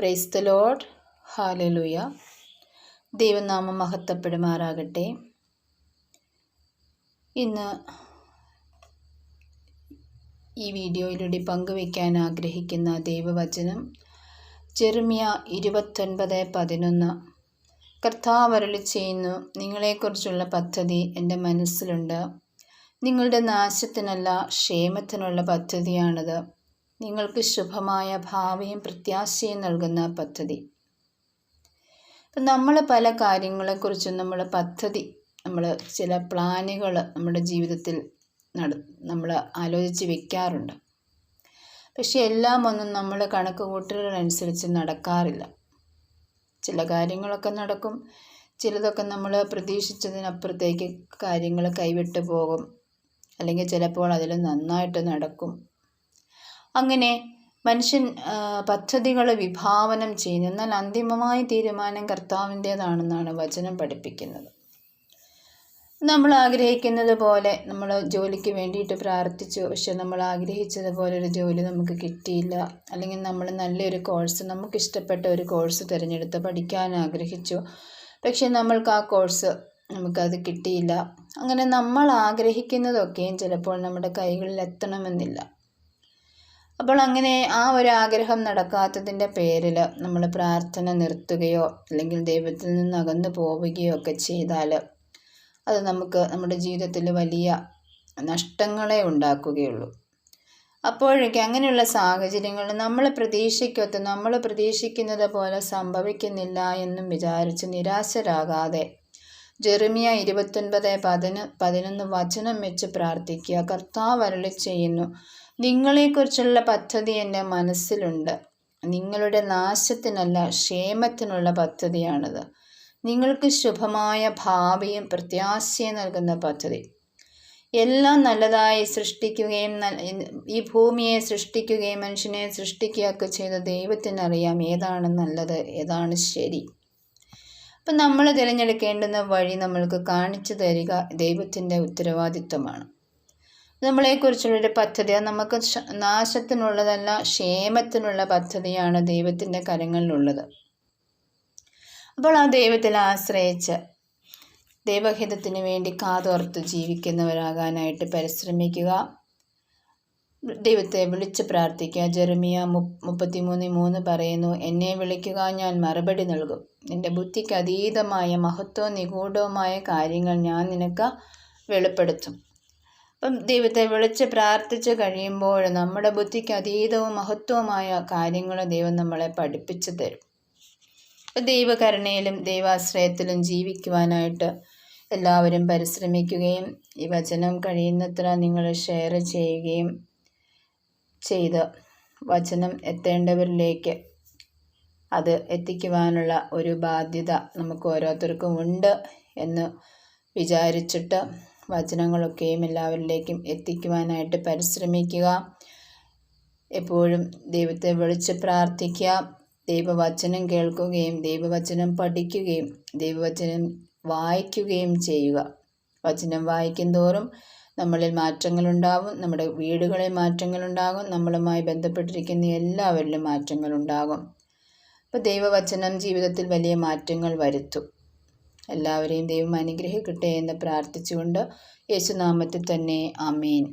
Praise the load ഹാലലുയ ദൈവനാമം മഹത്വപ്പെടുമാറാകട്ടെ. ഇന്ന് ഈ വീഡിയോയിലൂടെ പങ്കുവയ്ക്കാൻ ആഗ്രഹിക്കുന്ന ദൈവവചനം ചെറുമിയ ഇരുപത്തൊൻപത് പതിനൊന്ന്. കർത്താവ് അരുളി ചെയ്യുന്നു നിങ്ങളെക്കുറിച്ചുള്ള പദ്ധതി എന്റെ മനസ്സിലുണ്ട്. നിങ്ങളുടെ നാശത്തിനല്ല ക്ഷേമത്തിനുള്ള പദ്ധതിയാണത്. നിങ്ങൾക്ക് ശുഭമായ ഭാവിയും പ്രത്യാശയും നൽകുന്ന പദ്ധതി. ഇപ്പം നമ്മൾ പല കാര്യങ്ങളെക്കുറിച്ചും നമ്മൾ പദ്ധതി നമ്മൾ ചില പ്ലാനുകൾ നമ്മുടെ ജീവിതത്തിൽ നട നമ്മൾ ആലോചിച്ച് വെക്കാറുണ്ട്. പക്ഷെ എല്ലാം ഒന്നും നമ്മൾ കണക്ക് കൂട്ടലുകളനുസരിച്ച് നടക്കാറില്ല. ചില കാര്യങ്ങളൊക്കെ നടക്കും ചിലതൊക്കെ നമ്മൾ പ്രതീക്ഷിച്ചതിനപ്പുറത്തേക്ക് കാര്യങ്ങൾ കൈവിട്ട് പോകും അല്ലെങ്കിൽ ചിലപ്പോൾ അതിൽ നന്നായിട്ട് നടക്കും. അങ്ങനെ മനുഷ്യൻ പദ്ധതികൾ വിഭാവനം ചെയ്യുന്നു എന്നാൽ അന്തിമമായ തീരുമാനം കർത്താവിന്റേതാണെന്നാണ് വചനം പഠിപ്പിക്കുന്നത്. നമ്മൾ ആഗ്രഹിക്കുന്നത് പോലെ നമ്മൾ ജോലിക്ക് വേണ്ടിയിട്ട് പ്രാർത്ഥിച്ചു. പക്ഷെ നമ്മൾ ആഗ്രഹിച്ചതുപോലെ ഒരു ജോലി നമുക്ക് കിട്ടിയില്ല. അല്ലെങ്കിൽ നമ്മൾ നല്ലൊരു കോഴ്സ് നമുക്ക് ഇഷ്ടപ്പെട്ട ഒരു കോഴ്സ് തിരഞ്ഞെടുത്ത് പഠിക്കാൻ ആഗ്രഹിച്ചു. പക്ഷെ നമ്മൾക്ക് ആ കോഴ്സ് നമുക്കത് കിട്ടിയില്ല. അങ്ങനെ നമ്മൾ ആഗ്രഹിക്കുന്നതൊക്കെയും ചിലപ്പോൾ നമ്മുടെ കൈകളിൽ എത്തണമെന്നില്ല അപ്പോൾ അങ്ങനെ ആ ഒരു ആഗ്രഹം നടക്കാത്തതിന്റെ പേരിൽ നമ്മൾ പ്രാർത്ഥന നിർത്തുകയോ അല്ലെങ്കിൽ ദൈവത്തിൽ നിന്ന് അകന്നു പോവുകയോ ഒക്കെ ചെയ്താൽ അത് നമുക്ക് നമ്മുടെ ജീവിതത്തിൽ വലിയ നഷ്ടങ്ങളെ ഉണ്ടാക്കുകയുള്ളൂ. അപ്പോഴേക്ക് അങ്ങനെയുള്ള സാഹചര്യങ്ങൾ നമ്മൾ പ്രതീക്ഷിക്കൊത്ത് നമ്മൾ പ്രതീക്ഷിക്കുന്നത് പോലെ സംഭവിക്കുന്നില്ല എന്നും വിചാരിച്ച് നിരാശരാകാതെ ജെറിമിയ ഇരുപത്തൊൻപത് പതിന് പതിനൊന്ന് വചനം വെച്ച് പ്രാർത്ഥിക്കുക. കർത്താവ് അരളി ചെയ്യുന്നു നിങ്ങളെക്കുറിച്ചുള്ള പദ്ധതി എന്റെ മനസ്സിലുണ്ട്. നിങ്ങളുടെ നാശത്തിനല്ല ക്ഷേമത്തിനുള്ള പദ്ധതിയാണത്. നിങ്ങൾക്ക് ശുഭമായ ഭാവിയും പ്രത്യാശയും നൽകുന്ന പദ്ധതി. എല്ലാം നല്ലതായി സൃഷ്ടിക്കുകയും ഈ ഭൂമിയെ സൃഷ്ടിക്കുകയും മനുഷ്യനെ സൃഷ്ടിക്കുകയൊക്കെ ചെയ്ത ദൈവത്തിനറിയാം ഏതാണ് നല്ലത് ഏതാണ് ശരി. അപ്പം നമ്മൾ തിരഞ്ഞെടുക്കേണ്ടുന്ന വഴി നമ്മൾക്ക് കാണിച്ചു തരിക ദൈവത്തിന്റെ ഉത്തരവാദിത്വമാണ്. നമ്മളെക്കുറിച്ചുള്ളൊരു പദ്ധതി അത് നമുക്ക് നാശത്തിനുള്ളതല്ല ക്ഷേമത്തിനുള്ള പദ്ധതിയാണ് ദൈവത്തിന്റെ കരങ്ങളിലുള്ളത്. അപ്പോൾ ആ ദൈവത്തിൽ ആശ്രയിച്ച് ദൈവഹിതത്തിന് വേണ്ടി കാതോർത്ത് ജീവിക്കുന്നവരാകാനായിട്ട് പരിശ്രമിക്കുക. ദൈവത്തെ വിളിച്ച് പ്രാർത്ഥിക്കുക. ജെറമിയ മു മുപ്പത്തിമൂന്ന് മൂന്ന് പറയുന്നു എന്നെ വിളിക്കുക ഞാൻ മറുപടി നൽകും. നിന്റെ ബുദ്ധിക്ക് അതീതമായ മഹത്വവും നിഗൂഢവുമായ കാര്യങ്ങൾ ഞാൻ നിനക്ക് വെളിപ്പെടുത്തും. അപ്പം ദൈവത്തെ വിളിച്ച് പ്രാർത്ഥിച്ച് കഴിയുമ്പോൾ നമ്മുടെ ബുദ്ധിക്ക് അതീതവും മഹത്വവുമായ കാര്യങ്ങൾ ദൈവം നമ്മളെ പഠിപ്പിച്ചു തരും. അപ്പം ദൈവകരുണയിലും ദൈവാശ്രയത്തിലും ജീവിക്കുവാനായിട്ട് എല്ലാവരും പരിശ്രമിക്കുകയും ഈ വചനം കഴിയുന്നത്ര നിങ്ങൾ ഷെയർ ചെയ്യുകയും ചെയ്ത് വചനം എത്തേണ്ടവരിലേക്ക് അത് എത്തിക്കുവാനുള്ള ഒരു ബാധ്യത നമുക്ക് ഓരോരുത്തർക്കും ഉണ്ട് എന്ന് വിചാരിച്ചിട്ട് വചനങ്ങളൊക്കെയും എല്ലാവരിലേക്കും എത്തിക്കുവാനായിട്ട് പരിശ്രമിക്കുക. എപ്പോഴും ദൈവത്തെ വിളിച്ച് പ്രാർത്ഥിക്കുക. ദൈവവചനം കേൾക്കുകയും ദൈവവചനം പഠിക്കുകയും ദൈവവചനം വായിക്കുകയും ചെയ്യുക. വചനം വായിക്കും തോറും നമ്മളിൽ മാറ്റങ്ങളുണ്ടാകും. നമ്മുടെ വീടുകളിൽ മാറ്റങ്ങളുണ്ടാകും. നമ്മളുമായി ബന്ധപ്പെട്ടിരിക്കുന്ന എല്ലാവരിലും മാറ്റങ്ങളുണ്ടാകും. അപ്പോൾ ദൈവവചനം ജീവിതത്തിൽ വലിയ മാറ്റങ്ങൾ വരുത്തും. എല്ലാവരെയും ദൈവം അനുഗ്രഹിക്കട്ടെ എന്ന് പ്രാർത്ഥിച്ചുകൊണ്ട് യേശുനാമത്തിൽ തന്നെ ആമേൻ.